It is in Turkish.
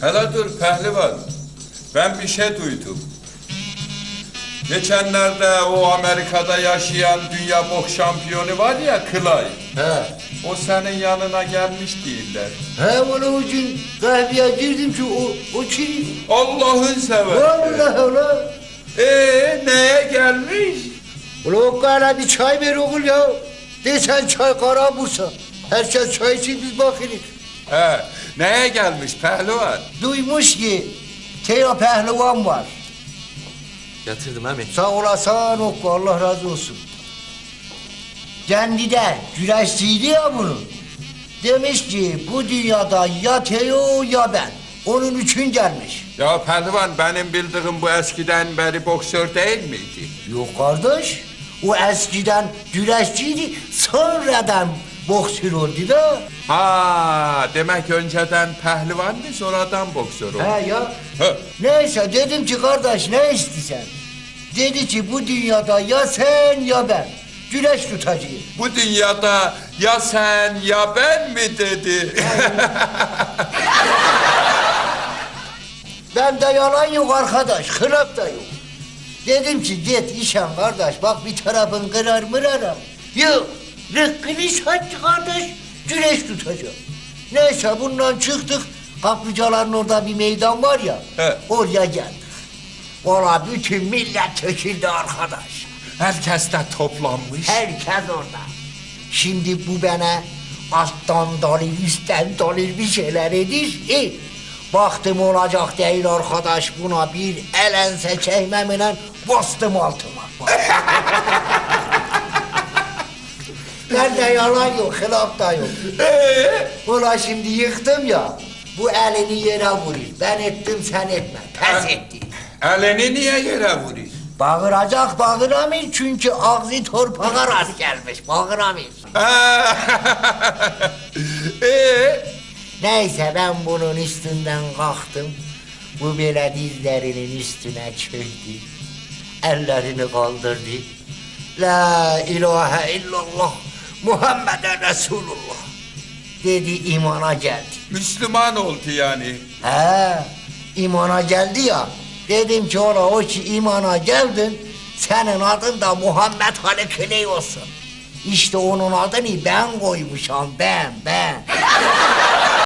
Hele dur pehlivan. Ben bir şey duydum. Geçenlerde o Amerika'da yaşayan dünya boks şampiyonu var ya Clay. He. O senin yanına gelmiş değiller. He onun için kahveye girdim ki o, o kim? Allah'ın seversen. Vallahi ulan. Ee neye gelmiş? Ulan o kara bir çay ver oğul ya. Desen çay kara bursa. Herkes çay için biz bakırız. He, neye gelmiş pehlivan? Duymuş ki Teo pehlivan var. Getirdim emin. Sağ olasın Okku Allah razı olsun. Kendi de güreşçiydi ya bunun. Demiş ki bu dünyada ya Teo ya ben. Onun için gelmiş. Ya pehlivan benim bildiğim bu eskiden beri boksör değil miydi? Yok kardeş. O eskiden güreşçiydi. Sonradan boksör oldu da. Ha, demek önceden pehlivandı sonradan boksör oldu. He ya. He. Neyse dedim ki kardeş ne istiyorsun? Dedi ki bu dünyada ya sen ya ben. Güreş tutacağız. Bu dünyada ya sen ya ben mi dedi. Ben de yalan yok arkadaş, hılap da yok. Dedim ki git işen kardeş, bak bir tarafın kırar mırarım. Yok, rıkkını sattı kardeş, güneş tutacağım. Neyse bundan çıktık, kaplıcaların orada bir meydan var ya, He. oraya geldik. Valla bütün millet töküldü arkadaş. Herkes de toplanmış. Herkes orada. Şimdi bu bana alttan dalır, üstten dalır bir şeyler edir. E, baktım olacak değil arkadaş buna bir elense çekmemle bastım altıma. Nerede yalan yok, hilaf da yok. Ulan şimdi yıktım ya, bu elini yere vurur. Ben ettim sen etme, pes etti. Elini niye yere vuruyor? Bağıracak bağıramıyor çünkü ağzı torpağa rast gelmiş, bağıramıyor. ee, Neyse ben bunun üstünden kalktım. Bu böyle dizlerinin üstüne çöktü. Ellerini kaldırdı. La ilahe illallah Muhammeden Resulullah. Dedi imana geldi. Müslüman oldu yani. He imana geldi ya. Dedim ki ola o ki imana geldin. Senin adın da Muhammed Halikili olsun. İşte onun adını ben koymuşam ben ben.